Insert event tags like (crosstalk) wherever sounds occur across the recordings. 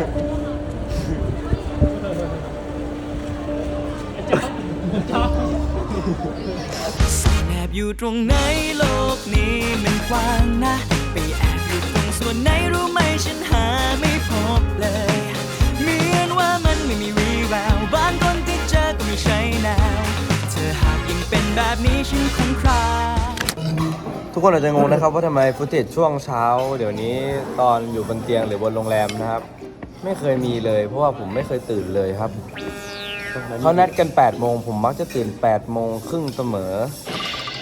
แอบอยู่ตรงไหนโลกนี้มันกว้างนะ ไปแอบอยู่ตรงส่วนไหนรู้ไหมฉันหาไม่พบเลยเหมือนว่ามันไม่มีวีแววบางคนที่เจอก็ไม่ใช่แนวเธอหากยังเป็นแบบนี้ฉันคงคราทุกคนอาจจะงงนะครับว่าทำไมฟุตเทจช่วงเช้า เดี๋ยวนี้ตอนอยู่บนเตียงหรือบนโรงแรมนะครับ ไม่เคยมีเลย เพราะว่าผมไม่เคยตื่นเลยครับ เขานัดกัน8โมงผมมักจะตื่น8โมงครึ่งเสมอ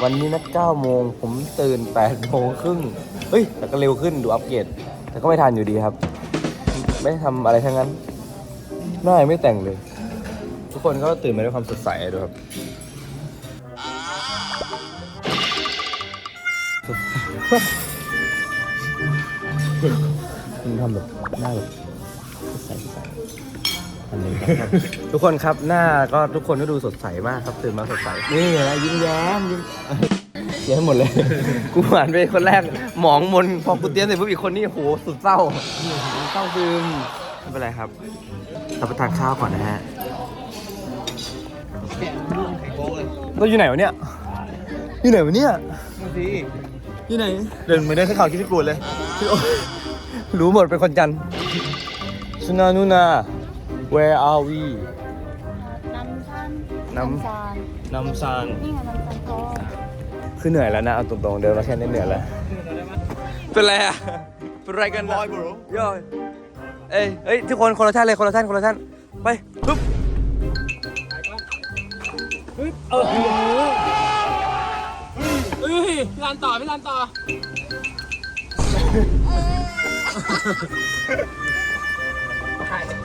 วันนี้นัด9โมงผมตื่น8โมงครึ่งเฮ้ยแต่ก็เร็วขึ้นดูอัปเกรดแต่ก็ไม่ทันอยู่ดีครับ ไม่ได้ทำอะไรทั้งนั้นหน้ายังไม่แต่งเลย ทุกคนก็ตื่นมาด้วยความสดใสดูครับคุณทำแบบหน้าแบบ ใสใสอันนี้ครับ ทุกคนครับหน้าก็ทุกคนก็ดูสดใสมากครับตื่นมาสดใสนี่นะยิ้มแย้มยิ้มเสียหมดเลย กูหวานไปคนแรกหมองมนพอกูเตี้ยนเสร็จปุ๊บอีกคนนี่โหสุดเศร้าเศร้าซึมไม่เป็นไรครับเราไปทานข้าวก่อนนะฮะเราอยู่ไหนวะเนี่ยอยู่ไหนวะเนี่ยอยู่ไหนเดินเหมือนเดินขึ้นเขาที่พิกูลเลย รู้หมดเป็นคนจันทร์ สุนานุนา where are we น้ำซันน้ำ ซานนำซานนี่ไงน้ำซันทองคือเหนื่อยแล้วนะ เอาตรงๆ เดินมาแค่นี้เหนื่อยแล้ว เป็นไรอะ เป็นไรกันบอยบรูย่อยเอ้ยเอ้ยทุกคนคนละท่านเลยคนละท่านคนละท่านไปปึ๊บเฮ้ยพี่รันต่อพี่รันต่อ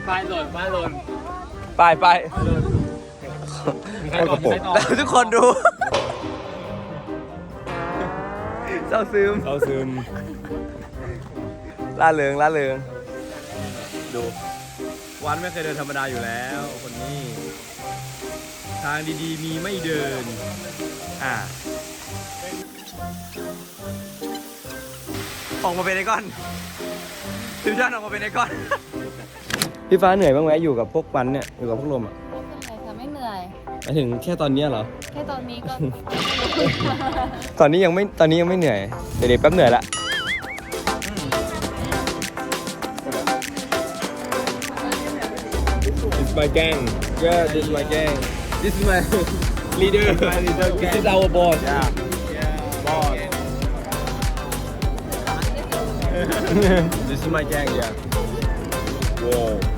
ไปหล่นไปหล่นไปไปมีใครต่อมีใครต่อแล้วทุกคนดูเศร้าซึมเราซึมล่าเริงล่าเริงดูวันไม่เคยเดินธรรมดาอยู่แล้ว คนนี้ ทางดีๆ มีไม่เดิน อ่าออกมาเป็นไอก้อนทีมชาติออกมาเป็นไอก้อน พี่ฟ้าเหนื่อยบ้างไหมอยู่กับพวกมันเนี่ยอยู่กับพวกลมอะไม่เป็นไรค่ะไม่เหนื่อย หมายถึงแค่ตอนเนี้ยเหรอ แค่ตอนนี้ก็ ตอนนี้ยังไม่ตอนนี้ยังไม่เหนื่อยเดี๋ยวๆแป๊บเหนื่อยละ It's my gang Yeah this is my gang This is my leader My leader This gang. is our boss Yeah Boss This is my gang yeah Wow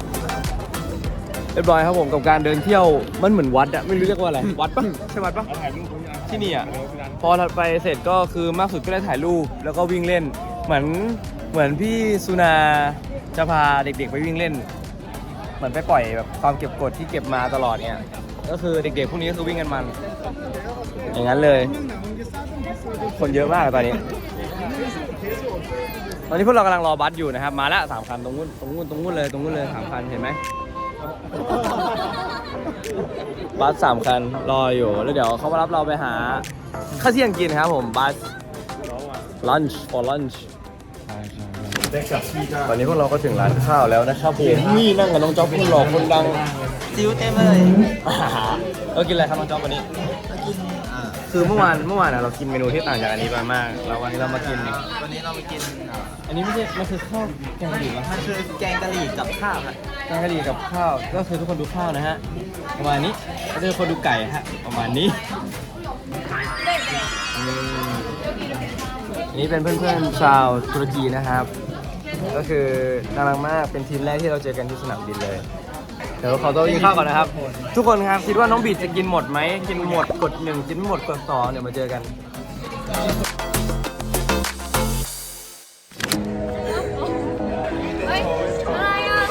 เรียบร้อยครับผมกับการเดินเที่ยวมันเหมือนวัดอะไม่รู้เรียกว่าอะไรวัดปะใช่วัดปะถ่ายรูปคุณยังที่นี่อะพอถัดไปเสร็จก็คือมากสุดก็ได้ถ่ายรูปแล้วก็วิ่งเล่น เหมือนเหมือนพี่สุนาจะพาเด็กๆไปวิ่งเล่น เหมือนไปปล่อยแบบความเก็บกดที่เก็บมาตลอดเนี่ยก็คือเด็กๆพวกนี้ก็คือวิ่งกันมัน อย่างนั้นเลย คนเยอะมากตอนนี้ ตอนนี้พวกเรากำลังรอบัสอยู่นะครับ มาแล้วสามคันตรงนู้นตรงนู้นตรงนู้นเลยตรงนู้นเลยสามคันเห็นไหม บัสสามคันรออยู่ แล้วเดี๋ยวเขามารับเราไปหาข้าวเที่ยงกินครับผมบัส lunch for lunch ตอนนี้พวกเราก็ถึงร้านข้าวแล้วนะครับผมนี่นั่งกับน้องจ๊อบคนหล่อคนดังซิวเต็มเลยเรากินอะไรครับน้องจ๊อบวันนี้ คือเมื่อวานเมื่อวานอะเรากินเมนูที่ต่างจากอันนี้ไปมากแล้ววันนี้เรามากิน วันนี้เราไปกินอันนี้ไม่ใช่มันคือข้าวแกงกะหรี่เหรอมันคือแกงกะหรี่กับข้าวครับแกงกะหรี่กับข้าวก็คือทุกคนดูข้าวนะฮะประมาณนี้แล้วทุกคนดูไก่ฮะประมาณนี้อืมอันนี้เป็นเพื่อนๆชาวตุรกีนะครับ ก็คือน่ารักมากเป็นทีมแรกที่เราเจอกันที่สนามบินเลย เดี๋ยวขอตัวกินข้าวก่อนนะครับ ทุกคนครับคิดว่าน้องบีดจะกินหมดไหมกินหมดกดหนึ่งกินไม่หมดกดสองเดี๋ยวมาเจอกันเฮ้ยอะไรอะ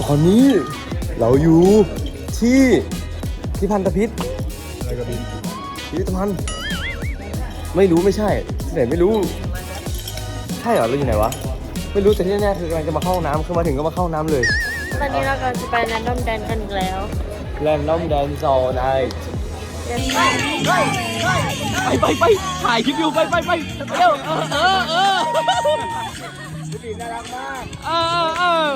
ตอนนี้เราอยู่ที่ที่พันธพิษอะไรกับบินพิพิธภัณฑ์ไม่รู้ไม่ใช่ที่ไหนไม่รู้ ใช่เหรอเราอยู่ไหนวะ ไม่รู้แต่ที่แน่ๆคือกำลังจะมาเข้าห้องน้ำคือมาถึงก็มาเข้าห้องน้ำเลย ตอนนี้เรากำลังจะไปแรนดอมแดนกันอีกแล้ว Random Dance All Night ไปไปไปถ่ายคลิปอยู่ไปไปไปเร็วเออเออเออพี่น่ารักมากเออเออ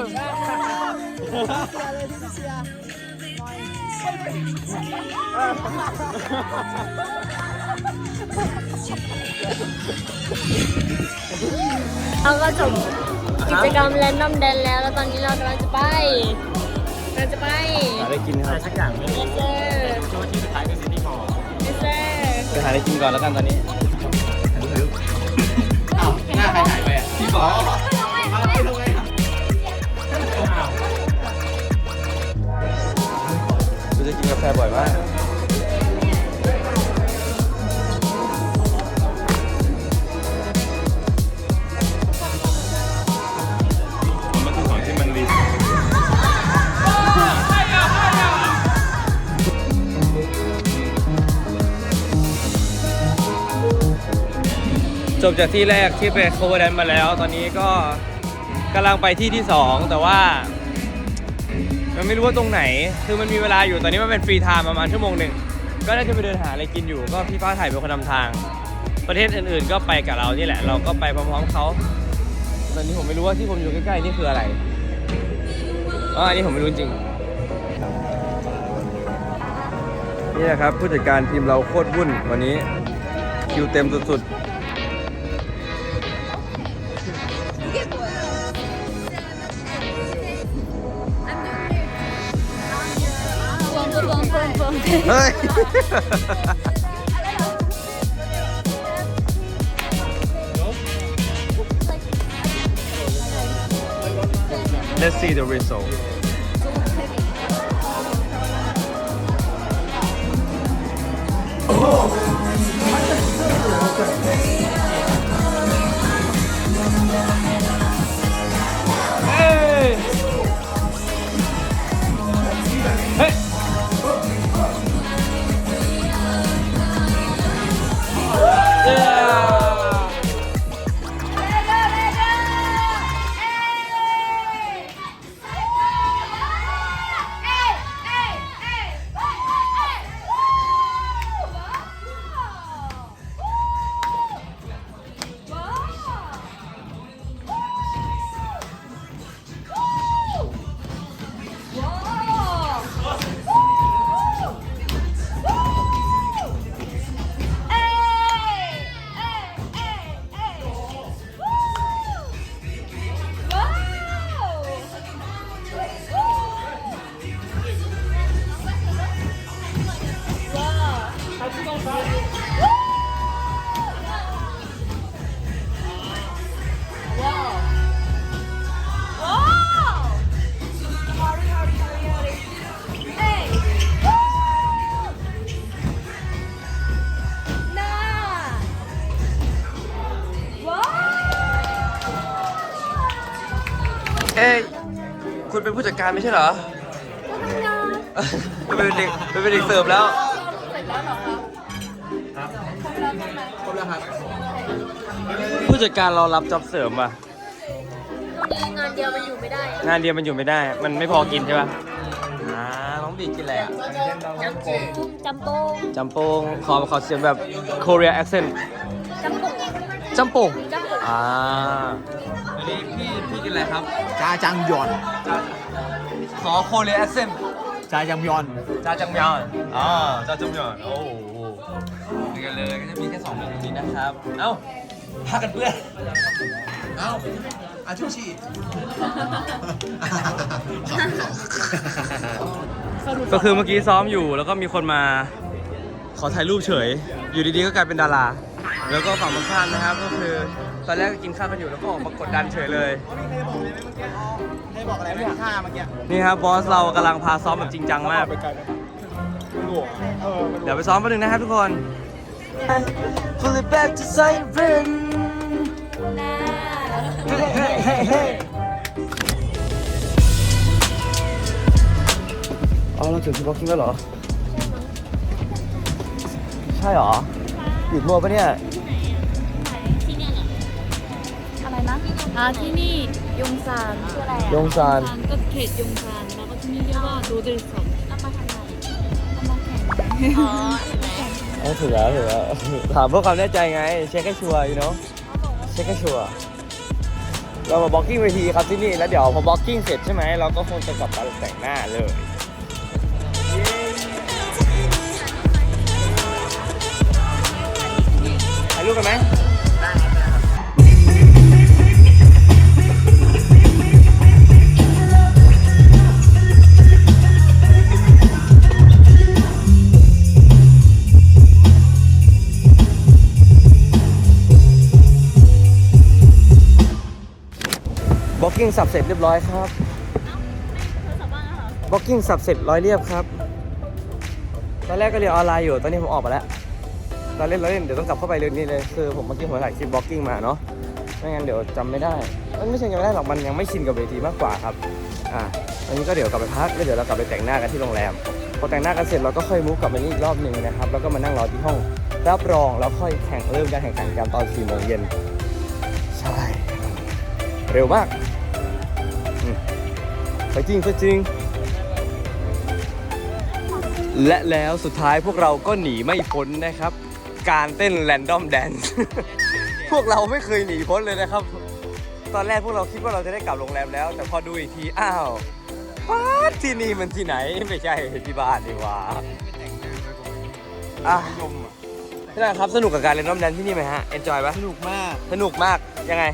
เราก็จบกิจกรรมแรนดอมแดนแล้ว แล้วตอนนี้เรากำลังจะไปเราจะไปหาอะไรกินครับสักอย่างไม่ yes sir ช่วงที่สุดท้ายคือซิตี้มอลล์ yes sir ไปหาอะไรกินก่อนแล้วกันตอนนี้ จากที่แรกที่ไปโคเวอร์แดนมาแล้ว ตอนนี้ก็กำลังไปที่ที่สองแต่ว่า มันไม่รู้ว่าตรงไหน คือมันมีเวลาอยู่ตอนนี้มันเป็นฟรีไทม์ประมาณชั่วโมงหนึ่ง ก็น่าจะไปเดินหาอะไรกินอยู่ ก็พี่ฟ้าถ่ายเป็นคนนำทาง ประเทศอื่นๆ ก็ไปกับเรานี่แหละ เราก็ไปพร้อมๆเขาตอนนี้ผมไม่รู้ว่าที่ผมอยู่ใกล้ๆนี่คืออะไรอ๋ออันนี้ผมไม่รู้จริง นี่นะครับผู้จัดการทีมเราโคตรวุ่นวันนี้คิวเต็มสุดๆ เ(laughs) ฮ้ย Let's see the result. Hey! (laughs) การไม่ใช่เหรอไปเป็นเด็กไปเป็นเด็กเสิร์ฟแล้วครบแล้วครับผู้จัดการเรารับจ็อบเสริมว่ะงานเดียวมันอยู่ไม่ได้ งานเดียวมันอยู่ไม่ได้ มันไม่พอกินใช่ป่ะอ่าน้องบีกินอะไรอะจำปูจำโป้งจำโปงขอขอเสียงแบบ Korea accent จำปูจำโปงจำปูอ่าอันนี้พี่พี่กินอะไรครับจ้าจังยอน ขอ Korea accent จ้าจังยอนจ้าจังยอนอ่าจ้าจังยอนโอ้โหเหมือนกันเลยก็จะมีแค่สองเมนูนี้นะครับ เอ้าพากันเพื่อนเอ้าอาชูชิก็คือเมื่อกี้ซ้อมอยู่แล้วก็มีคนมา ขอถ่ายรูปเฉย อยู่ดีๆก็กลายเป็นดารา แล้วก็ฝั่งตรงข้ามนะครับ ก็คือตอนแรกก็กินข้าวกันอยู่แล้วก็ออกมากดดันเฉยเลย มีให้ใครบอกอะไรไม่ท่าเมื่อกี้นี่ครับบอสเรากำลังพาซ้อมแบบจริงจังมาก ไปไกลไหมมันหลวงเออมันเดี๋ยวไปซ้อมแป๊บนึงนะครับทุกคน Pull it back to siren อ๋อเราถึงที่บล็อกกิ้งแล้วเหรอ ใช่เหรอหยุดมั่วปะเนี่ย อ่าที่นี่ยงซานคืออะไรอะยงซาน ก็เขตยงซานแล้วก็ที่นี่เรียกว่าโดเดลสองเอามาทำไมเอามาแข่งอ๋อเอาถือแล้วถือแล้วถามเพื่อความแน่ใจไง เช็คให้ชัวร์อยู่เนาะเช็คให้ชัวร์เรามาบล็อกกิ้งเวทีครับที่นี่แล้วเดี๋ยวพอบล็อกกิ้งเสร็จใช่ไหมเราก็คงจะกลับมาแต่งหน้าเลยถ่ายรูปกันไหม กกิ้งสับเสร็จเรียบร้อยครับบล็อกกิ้งสับเสร็จร้อยเรียบครับ ตอนแรกก็เรียนออนไลน์อยู่ ตอนนี้ผมออกมาแล้ว ตอนเล่นเราเล่นเดี๋ยวต้องกลับเข้าไปเรื่องนี้เลย คือผมเมื่อกี้ผมถ่ายคลิปบล็อกกิ้งมาเนาะ ไม่งั้นเดี๋ยวจำไม่ได้ มันไม่ใช่จำไม่ได้หรอก มันยังไม่ชินกับเวทีมากกว่าครับ อ่าอันนี้ก็เดี๋ยวกลับไปพักแล้วเดี๋ยวเรากลับไปแต่งหน้ากันที่โรงแรม พอแต่งหน้ากันเสร็จเราก็ค่อยมุกกลับมานี่อีกรอบหนึ่งนะครับ แล้วก็มานั่งรอที่ห้องรับรองแล้วค่อยแข่งเริ่มการแข่งขันกันตอน4โมงเย็นใช่ เร็วมาก ไปจริงไปจริง และแล้วสุดท้ายพวกเราก็หนีไม่พ้นนะครับ การเต้นแรนดอมแดนซ์พวกเราไม่เคยหนีพ้นเลยนะครับ ตอนแรกพวกเราคิดว่าเราจะได้กลับโรงแรมแล้ว แต่พอดูอีกที อ้าวป๊าดที่นี่มันที่ไหนไม่ใช่ที่บ้านนี่หว่าอะพี่นาครับสนุกกับการเล่นน้อมแดนซ์ที่นี่ไหมฮะเอนจอยปะสนุกมาก สนุกมากยังไง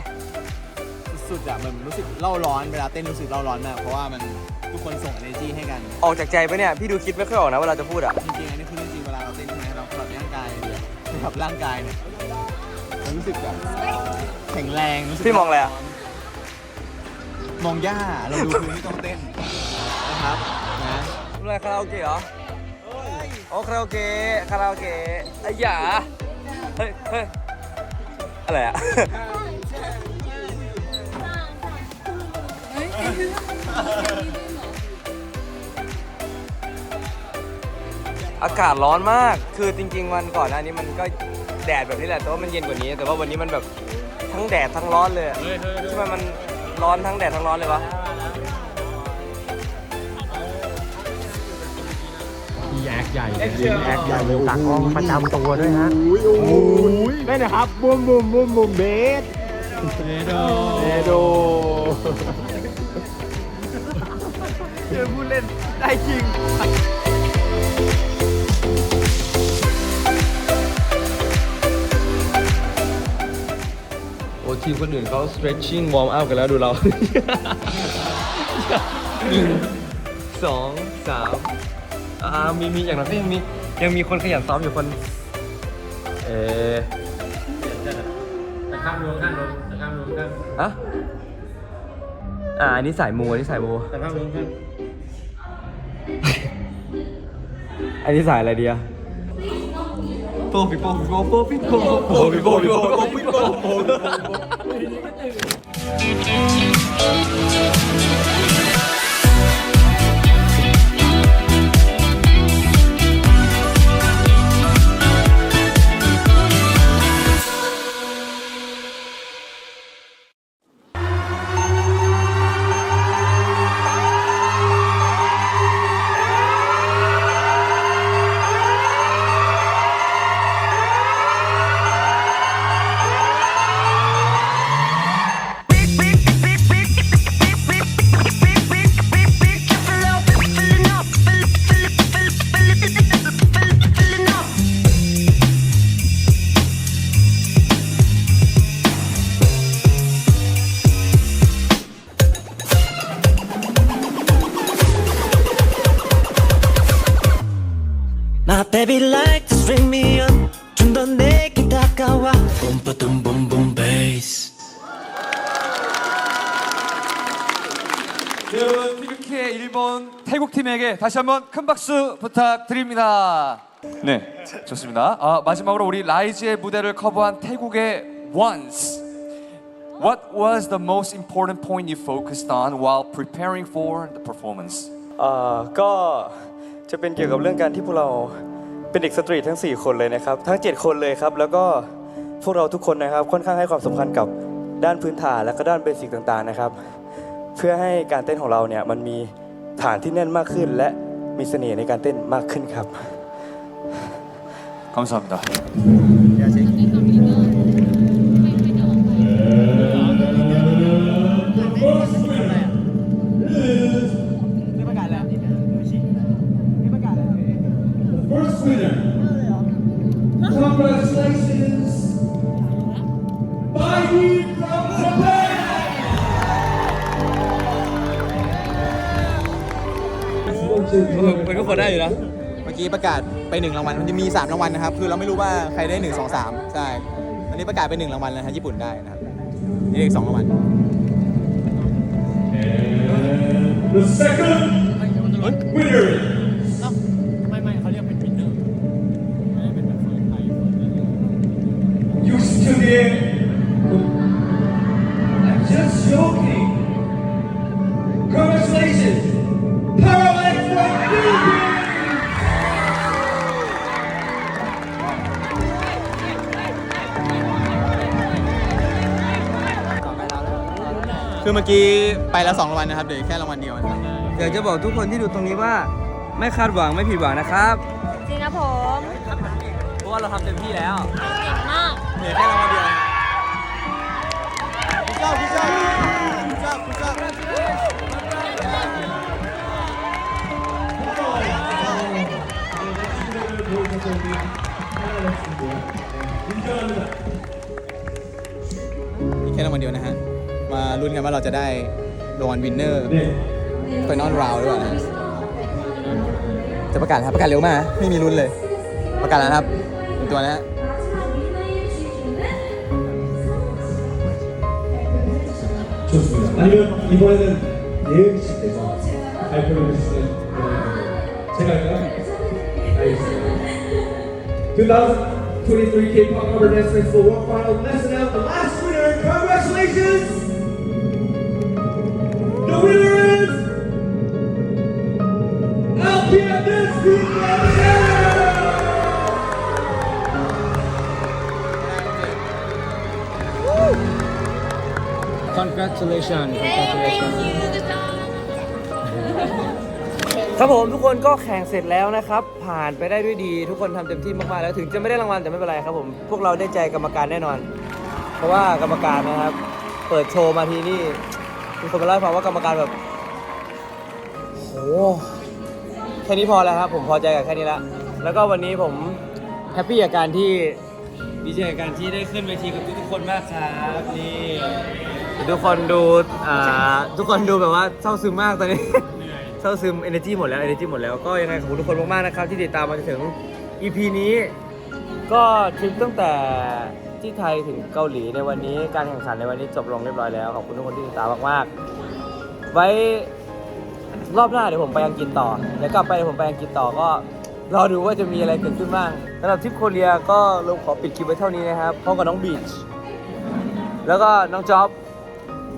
สุดๆอะมันรู้สึกเล่าร้อนเวลาเต้นรู้สึกเล่าร้อนมากเพราะว่ามันทุกคนส่ง energy ให้กันออกจากใจปะเนี่ย พี่ดูคิดไม่ค่อยออกนะเวลาจะพูดอะ จริงๆอันนี้คือเรื่องจริงเวลาเราเต้นใช่ไหมเราปรับร่างกายเนี่ยปรับร่างกายเนี่ยมันรู้สึกแบบแข็งแรงรู้สึกพี่มองอะไรอะมองหญ้าเราดูพื้นที่ต้องเต้นนะครับนะอะไรคาราโอเกะเหรอโอ้คาราโอเกะคาราโอเกะไอ้หยาเฮ้ยเฮ้ยอะไรอะ อากาศร้อนมาก คือจริง ๆ วันก่อนหน้านี้มันก็แดดแบบนี้แหละ แต่ว่ามันเย็นกว่านี้ แต่ว่าวันนี้มันแบบทั้งแดดทั้งร้อนเลยอะทำไมมันร้อนทั้งแดดทั้งร้อนเลยวะแยกใหญ่แอคใหญ่เลยตากล้องประจำตัวด้วยฮะได้นะครับบูมบูมบูมบูมเบสเอโดเอโด เจอผู้เล่นได้จริงโอ้ทีมคนอื่นเขา stretching warm up กันแล้วดูเรา หนึ่งสองสามอ่ามีมีอย่างนั้นก็ยังมียังมีคนขยันซ้อมอยู่คน เออจะข้ามรวมข้ามรวมจะข้ามรวมข้ามอะอ่าอันนี้สายมูอันนี้สายมูจะข้ามรวมข้าม อันนี้สายอะไรดีอะโปปิโปปิโปโปปิโปโปปิโปปิโปโปปิโปโป 다시 한번 큰 박수 부탁드립니다. 네, 좋습니다. 아, 마지막으로 우리 라이즈의 무대를 커버한 태국의 Once. What was the most important point you focused on while preparing for the performance? เอ่อก็จะเป็นเกี่ยวกับเรื่องการที่พวกเราเป็นเด็กสตรีททั้ง 4 คนเลยนะครับ ทั้ง 7 คนเลยครับ แล้วก็พวกเราทุกคนนะครับค่อนข้างให้ความสำคัญกับด้านพื้นฐานและก็ด้านเบสิกต่างๆนะครับ เพื่อให้การเต้นของเราเนี่ยมันมี ฐานที่แน่นมากขึ้น และมีเสน่ห์ในการเต้นมากขึ้นครับ 거 감사합니다. First winner. เป็นทุกคนได้อยู่นะ เมื่อกี้ประกาศไปหนึ่งรางวัล มันจะมี3รางวัลนะครับ คือเราไม่รู้ว่าใครได้1 2 3ใช่ อันนี้ประกาศไปหนึ่งรางวัลแล้วนะญี่ปุ่นได้นะครับ นี่อีกสองรางวัล The second winner คือเมื่อกี้ไปแล้วสองรางวัลนะครับเดี๋ยวอีกแค่รางวัลเดียวนะครับอยากจะบอกทุกคนที่ดูตรงนี้ว่า ไม่คาดหวังไม่ผิดหวังนะครับ จริงนะผมเพราะว่าเราทำเต็มที่แล้ว เก่งมากเหลือแค่รางวัลเดียวคุณชอบคุณชอบคุณชอบคุณชอบอีกแค่รางวัลเดียวนะฮะ มาลุ้นกันว่าเราจะได้รางวัลวินเนอร์ไฟนอลราวหรือเปล่านะจะประกาศครับประกาศเร็วมาก ไม่มีลุ้นเลย ประกาศแล้วนะครับหนึ่งตัวนะฮะ 좋습니다. 아니면 이번에는 예은 씨께서 발표를 해주시는 제가 할까요? 알겠습니다. 2023 K-pop cover dance festival one final lesson congratulations congratulations ครับผมทุกคนก็แข่งเสร็จแล้วนะครับ ผ่านไปได้ด้วยดี ทุกคนทำเต็มที่มากๆแล้วถึงจะไม่ได้รางวัลแต่ไม่เป็นไรครับผมพวกเราได้ใจกรรมการแน่นอน เพราะว่ากรรมการนะครับ เปิดโชว์มาทีนี่มีคนมาเล่าให้ฟังว่ากรรมการแบบโหแค่นี้พอแล้วครับผมพอใจกับแค่นี้แล้วแล้วก็วันนี้ผมแฮปปี้กับการที่ดีใจกับการที่ได้ขึ้นเวทีกับทุกๆคนมากครับนี่ ทุกคนดูอ่าทุกคนดูแบบว่าเศร้าซึมมากตอนนี้ เศร้าซึม energy หมดแล้ว energy หมดแล้ว ก็ยังไงขอบคุณทุกคนมากๆนะครับ ที่ติดตามมาจนถึง EP นี้ ก็ทริปตั้งแต่ที่ไทยถึงเกาหลีในวันนี้ การแข่งขันในวันนี้จบลงเรียบร้อยแล้ว ขอบคุณทุกคนที่ติดตามมากๆ ไว้รอบหน้าเดี๋ยวผมไปอังกฤษต่อ เดี๋ยวกลับไปเดี๋ยวผมไปอังกฤษต่อก็รอดูว่าจะมีอะไรเกิดขึ้นบ้างสำหรับทริปโคเรียก็เราขอปิดคลิปไว้เท่านี้นะครับพร้อมกับน้องบีช แล้วก็น้องจ๊อบ ไ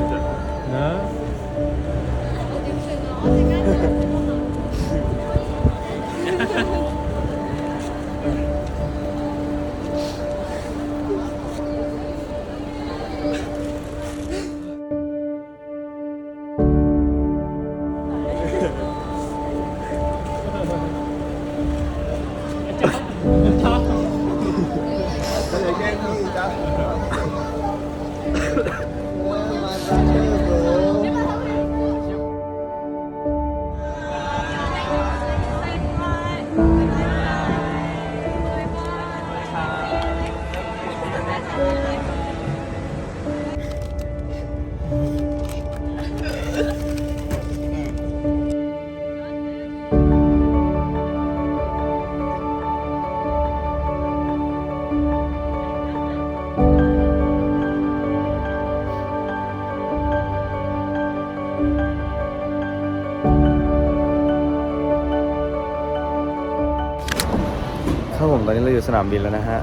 ตอนนี้เราอยู่สนามบินแล้วนะฮะ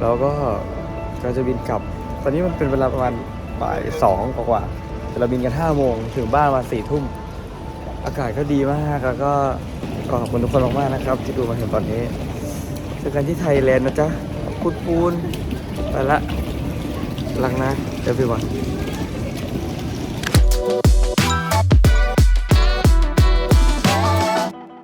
แล้วก็กำลังจะบินกลับ ตอนนี้มันเป็นเวลาประมาณบ่ายสองกว่าแต่เราบินกัน5โมงถึงบ้านมา4ทุ่ม อากาศก็ดีมากแล้วก็ขอบคุณทุกคนมากๆนะครับ ที่ดูมาถึงตอนนี้เจอกันที่ไทยแลนด์นะจ๊ะคุณปูนไปละรักนะเจอพี่บอล